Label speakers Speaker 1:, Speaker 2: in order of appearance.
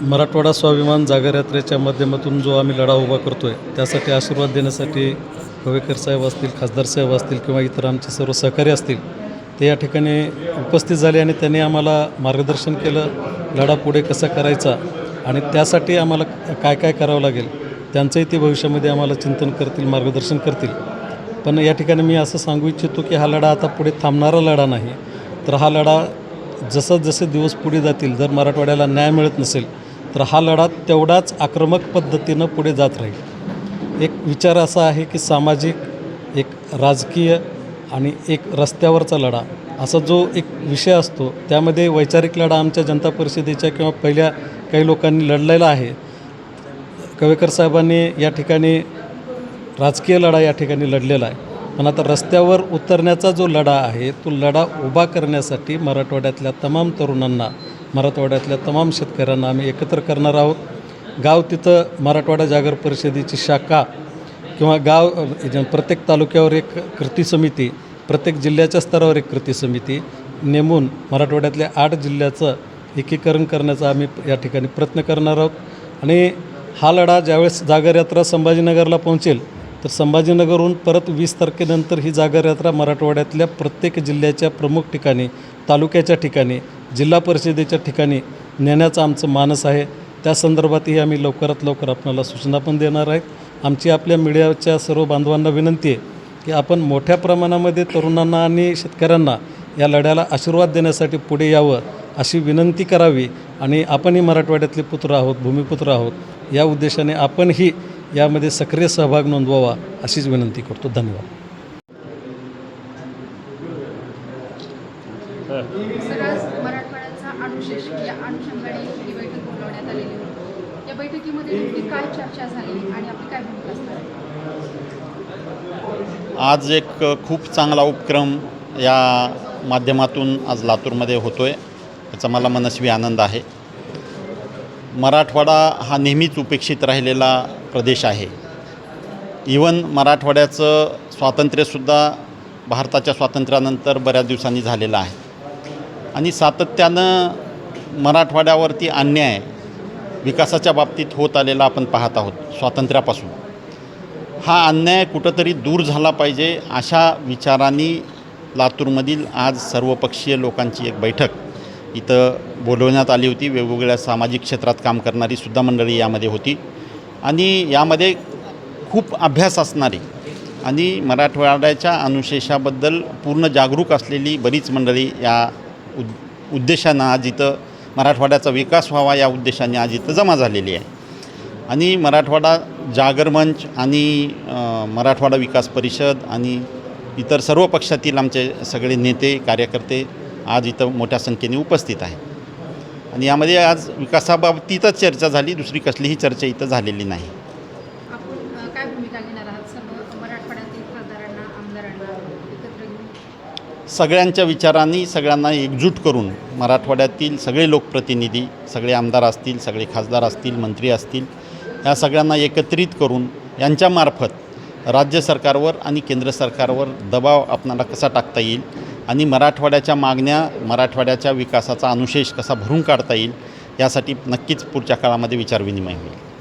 Speaker 1: मराठवाडा स्वाभिमान जागर यात्रेच्या माध्यमातून जो आम्ही लढा उभा करतो आहे त्यासाठी आशीर्वाद देण्यासाठी हवेकर साहेब असतील खासदार साहेब असतील किंवा इतर आमचे सर्व सहकारी असतील ते या ठिकाणी उपस्थित झाले आणि त्यांनी आम्हाला मार्गदर्शन केलं लढा पुढे कसा करायचा आणि त्यासाठी आम्हाला काय काय करावं लागेल त्यांचंही ते भविष्यामध्ये आम्हाला चिंतन करतील मार्गदर्शन करतील. पण या ठिकाणी मी असं सांगू इच्छितो की हा लढा आता पुढे थांबणारा लढा नाही. तर हा लढा जसं जसे दिवस पुढे जातील जर मराठवाड्याला न्याय मिळत नसेल तर हा लढा तेवढाच आक्रमक पद्धतीनं पुढे जात राहील. एक विचार असा आहे की सामाजिक एक राजकीय आणि एक रस्त्यावरचा लढा असा जो एक विषय असतो त्यामध्ये वैचारिक लढा आमच्या जनता परिषदेच्या किंवा पहिल्या काही लोकांनी लढलेला आहे. कवेकर साहेबांनी या ठिकाणी राजकीय लढा या ठिकाणी लढलेला आहे. पण आता रस्त्यावर उतरण्याचा जो लढा आहे तो लढा उभा करण्यासाठी मराठवाड्यातल्या तमाम तरुणांना मराठवाड्यातल्या तमाम शेतकऱ्यांना आम्ही एकत्र करणार आहोत. गाव तिथं मराठवाडा जागर परिषदेची शाखा किंवा गाव प्रत्येक तालुक्यावर एक कृती समिती प्रत्येक जिल्ह्याच्या स्तरावर एक कृती समिती नेमून मराठवाड्यातल्या आठ जिल्ह्याचं एकीकरण करण्याचा आम्ही या ठिकाणी प्रयत्न करणार आहोत. आणि हा लढा ज्यावेळेस जागर यात्रा संभाजीनगरला पोहोचेल तर संभाजीनगरहून परत वीस तारखेनंतर ही जागर यात्रा मराठवाड्यातल्या प्रत्येक जिल्ह्याच्या प्रमुख ठिकाणी तालुक्याच्या ठिकाणी जिल्हा परिषदेच्या ठिकाणी नेण्याचं आमचं मानस आहे. त्या संदर्भातही आम्ही लवकरात लवकर आपणाला सूचना पण देणार आहेत. आमची आपल्या मीडियाच्या सर्व बांधवांना विनंती आहे की आपण मोठ्या प्रमाणामध्ये तरुणांना आणि शेतकऱ्यांना या लढ्याला आशीर्वाद देण्यासाठी पुढे यावं अशी विनंती करावी. आणि आपणही मराठवाड्यातले पुत्र आहोत भूमिपुत्र आहोत. या उद्देशाने आपणही यामध्ये सक्रिय सहभाग नोंदवावा अशीच विनंती करतो. धन्यवाद.
Speaker 2: सगळ्याच मराठवाड्याचा अनुशेष या अनुषंगाने बैठक बोलवण्यात आलेली होती. या बैठकीमध्ये नेमकी काय चर्चा झाली आणि आपली काय भूमिका असणार आहे?
Speaker 3: आज एक खूप चांगला उपक्रम या माध्यमातून आज लातूरमध्ये होतो आहे याचा मला मनस्वी आनंद आहे. मराठवाडा हा नेहमीच उपेक्षित राहिलेला प्रदेश आहे. इवन मराठवाड्याचं स्वातंत्र्यसुद्धा भारताच्या स्वातंत्र्यानंतर बऱ्याच दिवसांनी झालेलं आहे. आणि सातत्यानं मराठवाड्यावरती अन्याय विकासाच्या बाबतीत होत आलेला आपण पाहत आहोत स्वातंत्र्यापासून. हा अन्याय कुठंतरी दूर झाला पाहिजे अशा विचारांनी लातूरमधील आज सर्वपक्षीय लोकांची एक बैठक इथं बोलवण्यात आली होती. वेगवेगळ्या सामाजिक क्षेत्रात काम करणारी सुद्धा मंडळी यामध्ये होती. आणि यामध्ये खूप अभ्यास असणारी आणि मराठवाड्याच्या अनुशेषाबद्दल पूर्ण जागरूक असलेली बरीच मंडळी या उद उद्देशानं आज इथं मराठवाड्याचा विकास व्हावा या उद्देशाने आज इथं जमा झालेली आहे. आणि मराठवाडा जागर मंच आणि मराठवाडा विकास परिषद आणि इतर सर्व पक्षातील आमचे सगळे नेते कार्यकर्ते आज इथं मोठ्या संख्येने उपस्थित आहे. आणि यामध्ये आज विकासाबाबतीतच चर्चा झाली दुसरी कसलीही चर्चा इथं झालेली नाही. सगळ्यांच्या विचारांनी सगळ्यांना एकजूट करून मराठवाड्यातील सगळे लोकप्रतिनिधी सगळे आमदार असतील सगळे खासदार असतील मंत्री असतील या सगळ्यांना एकत्रित करून यांच्यामार्फत राज्य सरकारवर आणि केंद्र सरकारवर दबाव आपणाला कसा टाकता येईल आणि मराठवाड्याच्या मागण्या मराठवाड्याच्या विकासाचा अनुशेष कसा भरून काढता येईल यासाठी नक्कीच पुढच्या काळामध्ये विचारविनिमय होईल.